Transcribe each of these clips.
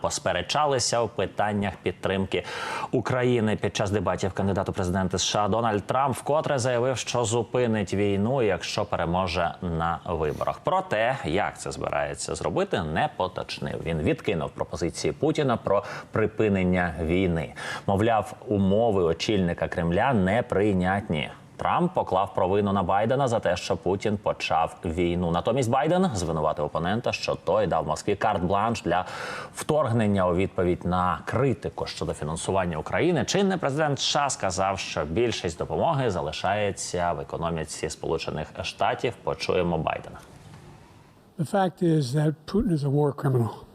посперечалися у питаннях підтримки України під час дебатів кандидат у президенти США Дональд Трамп вкотре заявив, що зупинить війну, якщо переможе на виборах. Проте, як це збирається зробити, не поточнив. Він відкинув пропозиції Путіна про припинення війни. Мовляв, умови очільника Кремля неприйнятні. Трамп поклав провину на Байдена за те, що Путін почав війну. Натомість Байден звинуватив опонента, що той дав Москві карт-бланш для вторгнення у відповідь на критику щодо фінансування України. Чинний президент США сказав, що більшість допомоги залишається в економіці Сполучених Штатів. Почуємо Байдена. The fact is that Putin is a war criminal.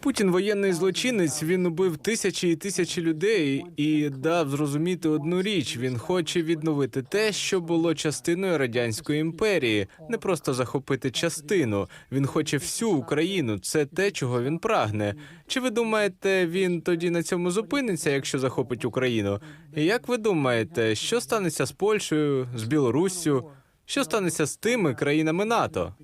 Путін воєнний злочинець. Він убив тисячі і тисячі людей і дав зрозуміти одну річ: він хоче відновити те, що було частиною радянської імперії, не просто захопити частину. Він хоче всю Україну. Це те, чого він прагне. Чи ви думаєте, він тоді на цьому зупиниться, якщо захопить Україну? І як ви думаєте, що станеться з Польщею, з Білоруссю? Що станеться з тими країнами НАТО?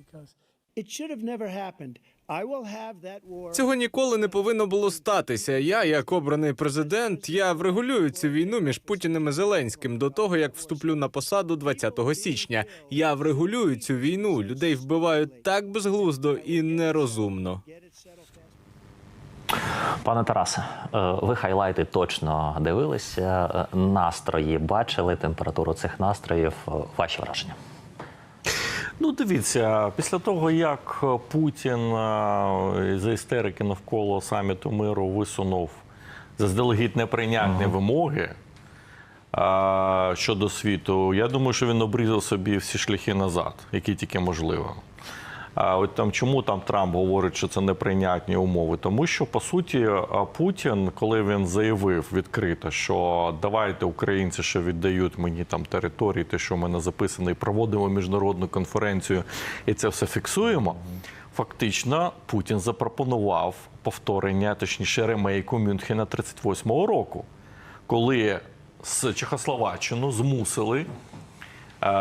Цього ніколи не повинно було статися. Я, як обраний президент, я врегулюю цю війну між Путіним і Зеленським до того, як вступлю на посаду 20 січня. Я врегулюю цю війну. Людей вбивають так безглуздо і нерозумно. Пане Тарасе, е, ви хайлайти точно дивилися. е, Настрої бачили температуру цих настроїв. Е, Ваші враження? Ну, дивіться, після того, як Путін е, за істерики навколо саміту миру висунув заздалегідь неприйнятні вимоги а, щодо світу, я думаю, що він обрізав собі всі шляхи назад, які тільки можливо. От там чому там Трамп говорить, що це неприйнятні умови? Тому що по суті е, Путін, коли він заявив відкрито, що давайте українці, що віддають мені там території, те, що в мене записано, і проводимо міжнародну конференцію, і це все фіксуємо. Фактично, Путін запропонував повторення, точніше, ремейку Мюнхена 38-го року, коли з Чехословаччину змусили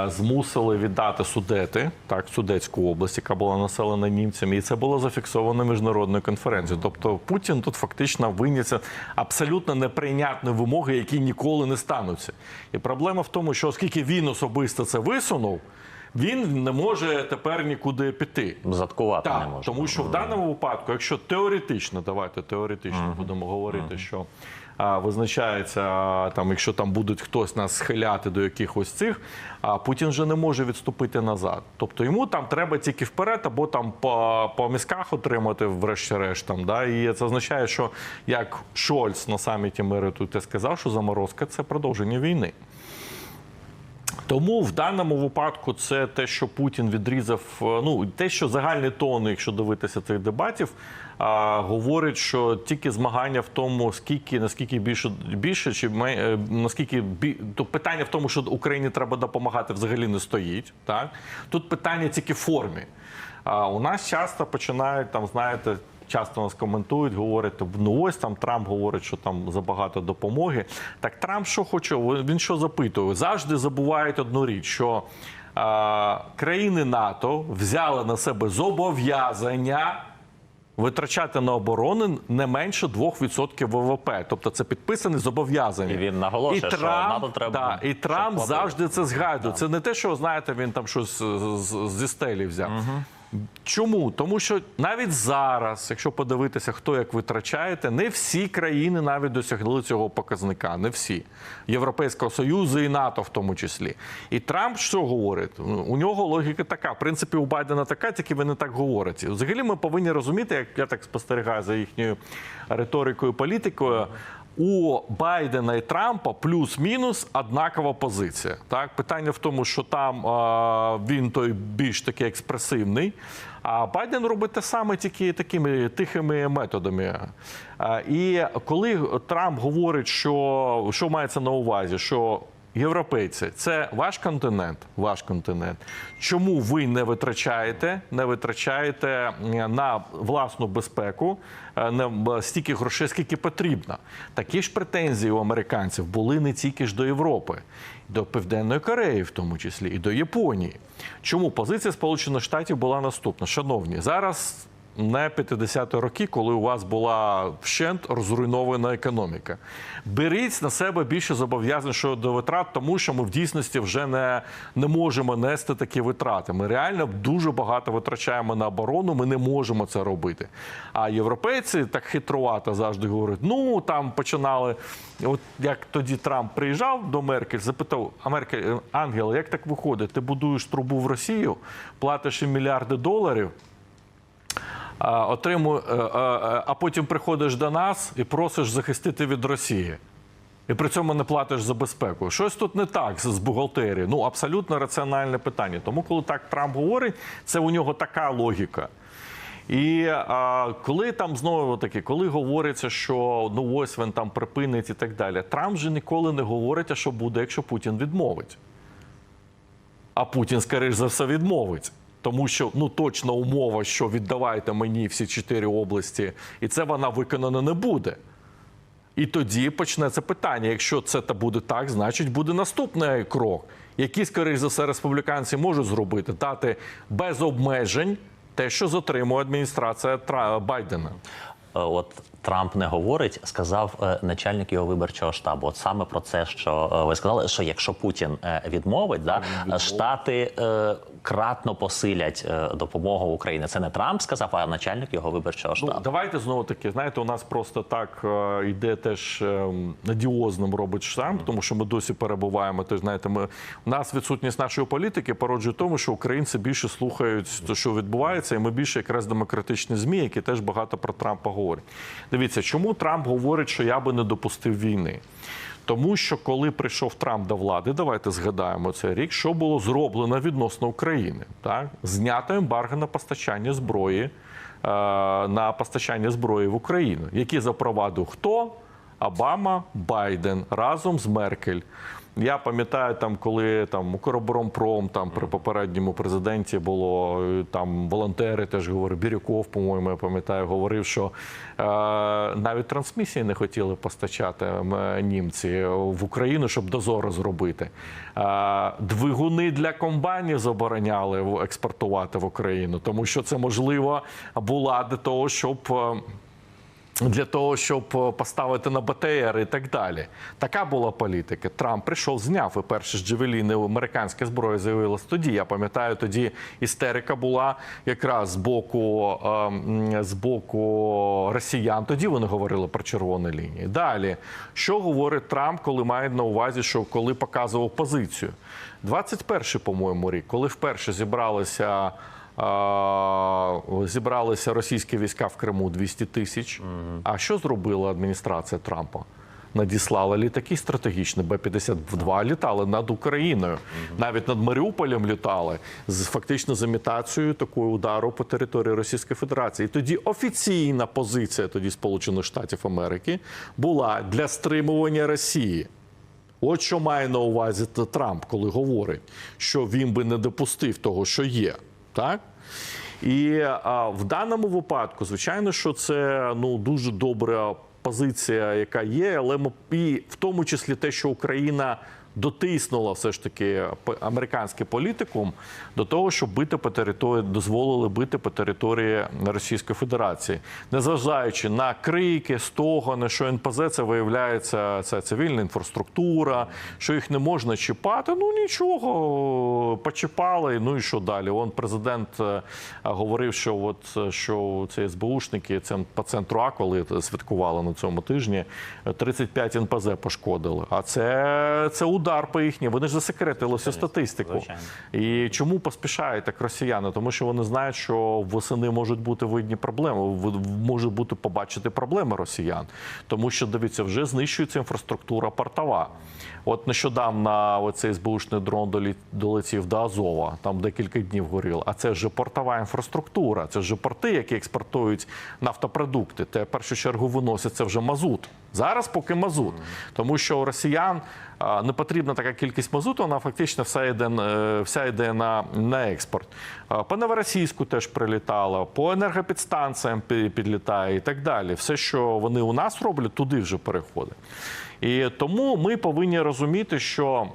змусили віддати Судети, так, Судетську область, яка була населена німцями, і це було зафіксовано міжнародною конференцією. Тобто Путін тут фактично виніс абсолютно неприйнятні вимоги, які ніколи не стануться. І проблема в тому, що оскільки він особисто це висунув, він не може тепер нікуди піти. Заткувати не Так, можна. тому що в даному випадку, якщо теоретично, давайте теоретично будемо говорити, що а, визначається там, якщо там будуть хтось нас схиляти до якихось цих, а Путін вже не може відступити назад. Тобто йому там треба тільки вперед, або там по, по мізках отримати, врешті-решт. Да? І це означає, що як Шольц на саміті миру тут сказав, що заморозка це продовження війни. Тому в даному випадку це те, що Путін відрізав. е, Ну те, що загальний тон, якщо дивитися цих дебатів, а, говорить, що тільки змагання в тому, скільки наскільки більше більше, чи ме- е, наскільки бі... то питання в тому, що Україні треба допомагати, взагалі не стоїть. Так тут питання тільки формі. А у нас часто починають там, знаєте. Часто нас коментують, говорять, ну ось там Трамп говорить, що там забагато допомоги. Так Трамп що хоче? Він що запитує? Завжди забувають одну річ, що е, країни НАТО взяли на себе зобов'язання витрачати на оборону не менше 2% ВВП. Тобто це підписане зобов'язання. І він наголошує, що НАТО треба, да, і Трамп завжди це згадує. Це не те, що знаєте, він там щось зі стелі взяв. Чому? Тому що навіть зараз, якщо подивитися, хто як витрачаєте, не всі країни навіть досягли цього показника. Не всі Європейського союзу і НАТО, в тому числі. І Трамп що говорить? У нього логіка така. В принципі, у Байдена така, тільки він не так говорить. Взагалі, ми повинні розуміти, як я так спостерігаю за їхньою риторикою, політикою. У Байдена і Трампа плюс-мінус однакова позиція. Так, питання в тому, що там він той більш такий експресивний. А Байден робить те саме тільки такими тихими методами. І коли Трамп говорить, що, що мається на увазі, що Європейці, це ваш континент. Ваш континент. Чому ви не витрачаєте, не витрачаєте на власну безпеку не стільки грошей, скільки потрібно? Такі ж претензії у американців були не тільки ж до Європи, до Південної Кореї, в тому числі, і до Японії. Чому позиція Сполучених Штатів була наступна? Шановні, зараз не 50-ті роки, коли у вас була вщент розруйнована економіка. Беріть на себе більше зобов'язань щодо витрат, тому що ми в дійсності вже не, не можемо нести такі витрати. Ми реально дуже багато витрачаємо на оборону. Ми не можемо це робити. А європейці так хитрувато завжди говорять: ну там починали. От як тоді Трамп приїжджав до Меркель, запитав: а Меркель, е, Ангел, як так виходить? Ти будуєш трубу в Росію, платиш їм мільярди доларів. Отримує, е, е, е, а потім приходиш до нас і просиш захистити від Росії. І при цьому не платиш за безпеку. Щось тут не так з бухгалтерією. Ну, абсолютно раціональне питання. Тому, коли так Трамп говорить, це у нього така логіка. І а, коли там знову таки, коли говориться, що ну ось він там припинить і так далі, Трамп же ніколи не говорить, а що буде, якщо Путін відмовить. А Путін, скоріш за все, відмовить. Тому що ну точна умова, що віддавайте мені всі чотири області, і це вона виконана не буде. І тоді почнеться питання. Якщо це буде так, значить буде наступний крок, який, скоріш за все, республіканці можуть зробити, дати без обмежень те, що затримує адміністрація Тра- Байдена. Е, От Трамп не говорить, сказав е, начальник його виборчого штабу. От саме про це, що е, ви сказали, що якщо Путін відмовить, да, штати е, кратно посилять допомогу Україні. Це не Трамп сказав, а начальник його виборчого штабу. Ну, давайте знову таки, знаєте, у нас просто так йде теж е, надіозним робить штамп, тому що ми досі перебуваємо. Тож знаєте, ми у нас відсутність нашої політики породжує тому, що українці більше слухають що відбувається, і ми більше якраз демократичні змі, які теж багато про Трампа говорять. Дивіться, чому Трамп говорить, що я би не допустив війни. Тому що коли прийшов Трамп до влади, давайте згадаємо цей рік, що було зроблено відносно України. Так? Знято ембарго на постачання зброї е, на постачання зброї в Україну, які запровадив хто? Обама, Байден разом з Меркель. Я пам'ятаю, там, коли там Укроборонпром там при попередньому президенті було е, там волонтери теж говорили, Бірюков, по-моєму, я пам'ятаю, говорив, що е, навіть трансмісії не хотіли постачати м, німці в Україну, щоб дозори зробити. Е, двигуни для комбайнів забороняли експортувати в Україну, тому що це можливо була для того, щоб. Для того, щоб е, поставити на БТР і так далі. Така була політика. Трамп прийшов, зняв і перші ж джевеліни американська зброя з'явилась тоді. Я пам'ятаю, тоді істерика була якраз з боку, е, з боку росіян. Тоді вони говорили про червоні лінії. Далі, що говорить Трамп, коли має на увазі, що коли показував позицію? 21-й, по-моєму, рік, коли вперше зібралися. Зібралися російські війська в Криму 200 тисяч. А що зробила адміністрація Трампа? Надіслала літаки стратегічні Б-52 літали над Україною, навіть над Маріуполем літали з фактично з імітацією такого удару по території Російської Федерації. І тоді офіційна позиція тоді Сполучених Штатів Америки була для стримування Росії. От що має на увазі Трамп, коли говорить, що він би не допустив того, що є. Так? І а, в даному випадку, звичайно, що це ну дуже добра позиція, яка є, але і в тому числі те, що Україна дотиснула все ж таки американський політикум до того, щоб бити по території, дозволили бити по території Російської Федерації, незважаючи на крики, стогони, що НПЗ це виявляється це цивільна інфраструктура, що їх не можна чіпати. Ну нічого, почіпали. Ну і що далі? Он президент е, говорив, що от е, що це СБУшники це по центру А, коли святкували на цьому тижні, е, 35 НПЗ пошкодили. А це, це удар по їхній. Вони ж засекретили всю статистику. І чому поспішають так росіяни? Тому що вони знають, що восени можуть бути видні проблеми, можуть бути побачити проблеми росіян. Тому що дивіться, вже знищується інфраструктура портова. От нещодавно оцей СБУшний дрон долетів до Азова, там декілька днів горіло. А це ж портова інфраструктура, це ж порти, які експортують нафтопродукти. Те в першу чергу виноситься вже мазут. Зараз поки мазут, тому що росіян не потрібна така кількість мазуту, вона фактично вся йде, е, вся йде на, на експорт. По Новоросійську теж прилітала, по енергопідстанціям підлітає і так далі. Все, що вони у нас роблять, туди вже переходить. І тому ми повинні розуміти, що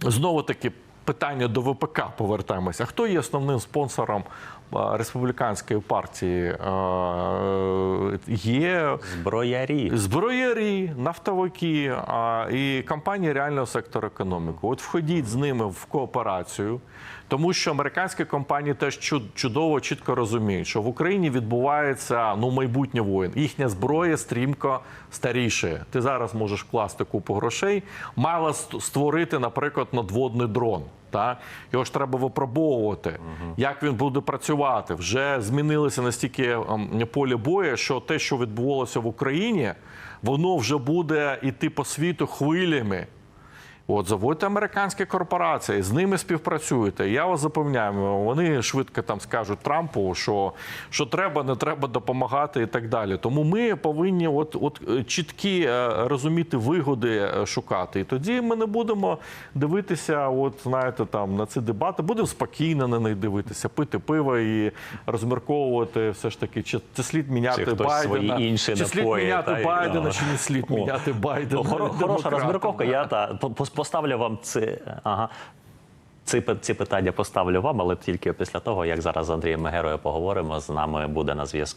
знову таки питання до ВПК повертаємося. Хто є основним спонсором республіканської партії е, є Зброярі. Зброярі, нафтовики і компанії реального сектору економіки. От входіть з ними в кооперацію, тому що американські компанії теж чуд- чудово чітко розуміють, що в Україні відбувається ну майбутнє воїн. Їхня зброя стрімко старіше. Ти зараз можеш вкласти купу грошей, мала ст- створити, наприклад, надводний дрон. Так? Його ж треба випробовувати, як він буде працювати. Вже змінилося настільки ем, поле бою, що те, що відбувалося в Україні, воно вже буде йти по світу хвилями. От заводьте американські корпорації, з ними співпрацюєте. Я вас запевняю, вони швидко там скажуть Трампу, що, що треба, не треба допомагати і так далі. Тому ми повинні от, от е, чіткі е, розуміти вигоди е, шукати. І тоді ми не будемо дивитися, от знаєте, там на ці дебати, будемо спокійно на них дивитися, пити пиво і розмірковувати все ж таки, чи це слід міняти хтось Байдена, свої інші чи слід напої, міняти та Байдена, ну. чи не слід О. міняти Байдена. Хоро- хороша розмірковка. Я та поставлю вам ці, ага. Ці, ці питання поставлю вам, але тільки після того, як зараз з Андрієм Мегерою поговоримо. З нами буде на зв'язку